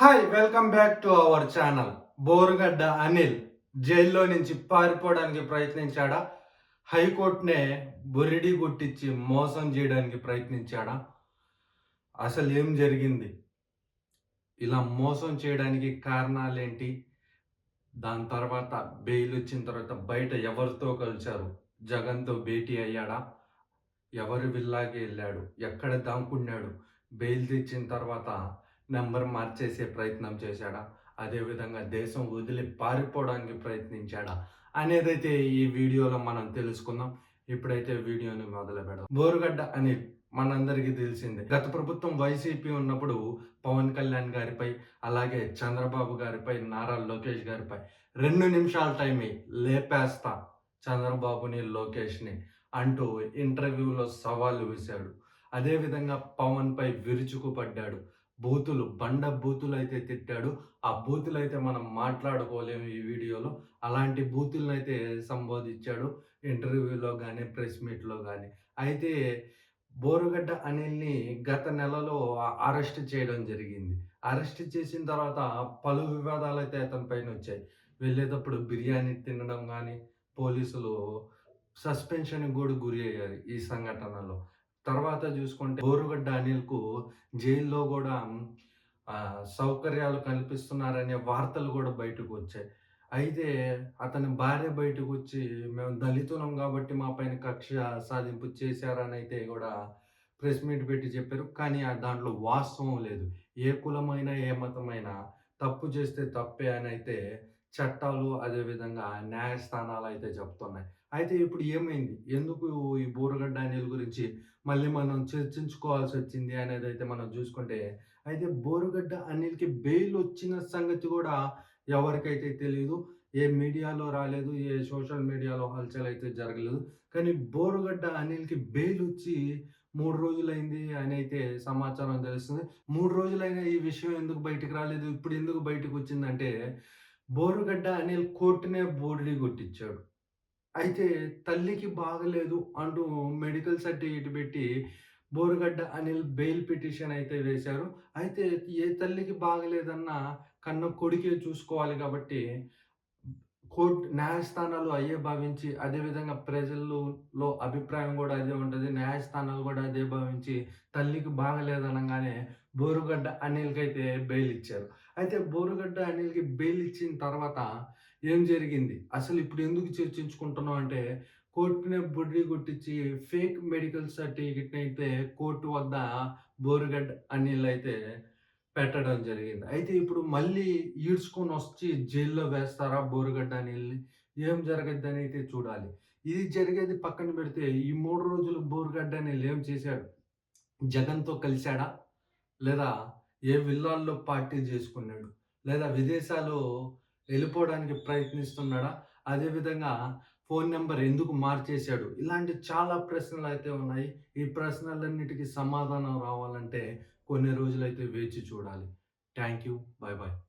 Hi welcome back to our channel. Borugadda Anil జైల్లో నుంచి పారిపోవడానికి ప్రయత్నించాడా? హైకోర్టునే బొరిడి గుట్టించి మోసం చేయడానికి ప్రయత్నించాడా? అసలు ఏం జరిగింది? ఇలా మోసం చేయడానికి కారణాలేంటి? దాని తర్వాత బెయిల్ వచ్చిన తర్వాత బయట ఎవరితో కలిశారు? జగన్తో భేటీ అయ్యాడా? ఎవరి విల్లాకి వెళ్ళాడు? ఎక్కడ దాంకున్నాడు బెయిల్ తెచ్చిన తర్వాత నెంబర్ మార్చేసే ప్రయత్నం చేశాడా? అదేవిధంగా దేశం వదిలి పారిపోవడానికి ప్రయత్నించాడా? అనేదైతే ఈ వీడియోలో మనం తెలుసుకుందాం. ఇప్పుడైతే వీడియోని మొదలు పెడదాం బోరుగడ్డ అని మనందరికీ తెలిసిందే. గత ప్రభుత్వం వైసీపీ ఉన్నప్పుడు పవన్ కళ్యాణ్ గారిపై అలాగే చంద్రబాబు గారిపై నారా లోకేష్ గారిపై రెండు నిమిషాల టైం లేపేస్తా చంద్రబాబుని లోకేష్ని అంటూ ఇంటర్వ్యూలో సవాళ్ళు వేశాడు. అదేవిధంగా పవన్పై విరుచుకుపడ్డాడు. బూతులు బండ బూతులు అయితే తిట్టాడు. ఆ బూతులు అయితే మనం మాట్లాడుకోలేము ఈ వీడియోలో. అలాంటి బూతులను అయితే సంబోధించాడు ఇంటర్వ్యూలో కానీ ప్రెస్ మీట్లో కానీ అయితే బోరుగడ్డ అనిల్ని గత నెలలో అరెస్ట్ చేయడం జరిగింది. అరెస్ట్ చేసిన తర్వాత పలు వివాదాలు అయితే అతని పైన వచ్చాయి. వెళ్ళేటప్పుడు బిర్యానీ తినడం కానీ పోలీసులు సస్పెన్షన్ కూడా గురి అయ్యారు ఈ సంఘటనలో. తర్వాత చూసుకుంటే బోరుగడ్డ అనిల్కు జైల్లో కూడా సౌకర్యాలు కల్పిస్తున్నారనే వార్తలు కూడా బయటకు వచ్చాయి. అయితే అతని భార్య బయటకు వచ్చి మేము దళితులం కాబట్టి మా పైన కక్ష సాధింపు చేశారని అయితే కూడా ప్రెస్ మీట్ పెట్టి చెప్పారు. కానీ దాంట్లో వాస్తవం లేదు. ఏ కులమైనా ఏ మతమైనా తప్పు చేస్తే తప్పే అని అయితే చట్టాలు అదేవిధంగా న్యాయస్థానాలు అయితే చెప్తున్నాయి. అయితే ఇప్పుడు ఏమైంది? ఎందుకు ఈ బోరగడ్డ అనిల్ గురించి మళ్ళీ మనం చర్చించుకోవాల్సి వచ్చింది అనేది అయితే మనం చూసుకుంటే అయితే బోరుగడ్డ అనిల్కి బెయిల్ వచ్చిన సంగతి కూడా ఎవరికైతే తెలియదు ఏ మీడియాలో రాలేదు ఏ సోషల్ మీడియాలో హల్చల్ అయితే జరగలేదు. కానీ బోరుగడ్డ అనిల్కి బెయిల్ వచ్చి మూడు రోజులైంది అని అయితే సమాచారం తెలుస్తుంది. మూడు రోజులైనా ఈ విషయం ఎందుకు బయటకు రాలేదు? ఇప్పుడు ఎందుకు బయటకు వచ్చిందంటే బోరుగడ్డ అనిల్ కోర్టునే బోర్డీ కొట్టించాడు. అయితే తల్లికి బాగలేదు అంటూ మెడికల్ సర్టిఫికేట్ పెట్టి బోరుగడ్డ అనిల్ బెయిల్ పిటిషన్ అయితే వేశారు. అయితే ఏ తల్లికి బాగలేదన్నా కన్న కొడుకే చూసుకోవాలి కాబట్టి కోర్టు న్యాయస్థానాలు అయ్యే భావించి అదేవిధంగా ప్రజల్లో అభిప్రాయం కూడా అదే ఉంటుంది. న్యాయస్థానాలు కూడా అదే భావించి తల్లికి బాగలేదనగానే బోరుగడ్డ అనిల్కి అయితే బెయిల్ ఇచ్చారు. అయితే బోరుగడ్డ అనిల్కి బెయిల్ ఇచ్చిన తర్వాత ఏం జరిగింది? అసలు ఇప్పుడు ఎందుకు చర్చించుకుంటున్నాం అంటే కోర్టునే బుడ్డి కొట్టించి ఫేక్ మెడికల్ సర్టిఫికెట్ అయితే కోర్టు వద్ద బోరుగడ్డ అనిల్ అయితే పెట్టడం జరిగింది. అయితే ఇప్పుడు మళ్ళీ ఈడ్చుకొని వచ్చి జైల్లో వేస్తారా బోరుగడ్డ అనిల్ని ఏం జరగద్దని అయితే చూడాలి. ఇది జరిగేది పక్కన పెడితే ఈ మూడు రోజులు బోరుగడ్డ అనిల్ ఏం చేశాడు జగన్తో కలిశాడా? లేదా ఏ విల్లాల్లో పార్టీ చేసుకున్నాడు? లేదా విదేశాలు వెళ్ళిపోవడానికి ప్రయత్నిస్తున్నాడా? అదేవిధంగా ఫోన్ నెంబర్ ఎందుకు మార్చేశాడు? ఇలాంటి చాలా ప్రశ్నలు అయితే ఉన్నాయి. ఈ ప్రశ్నలన్నిటికీ సమాధానం రావాలంటే కొన్ని రోజులైతే వేచి చూడాలి. Thank you. Bye bye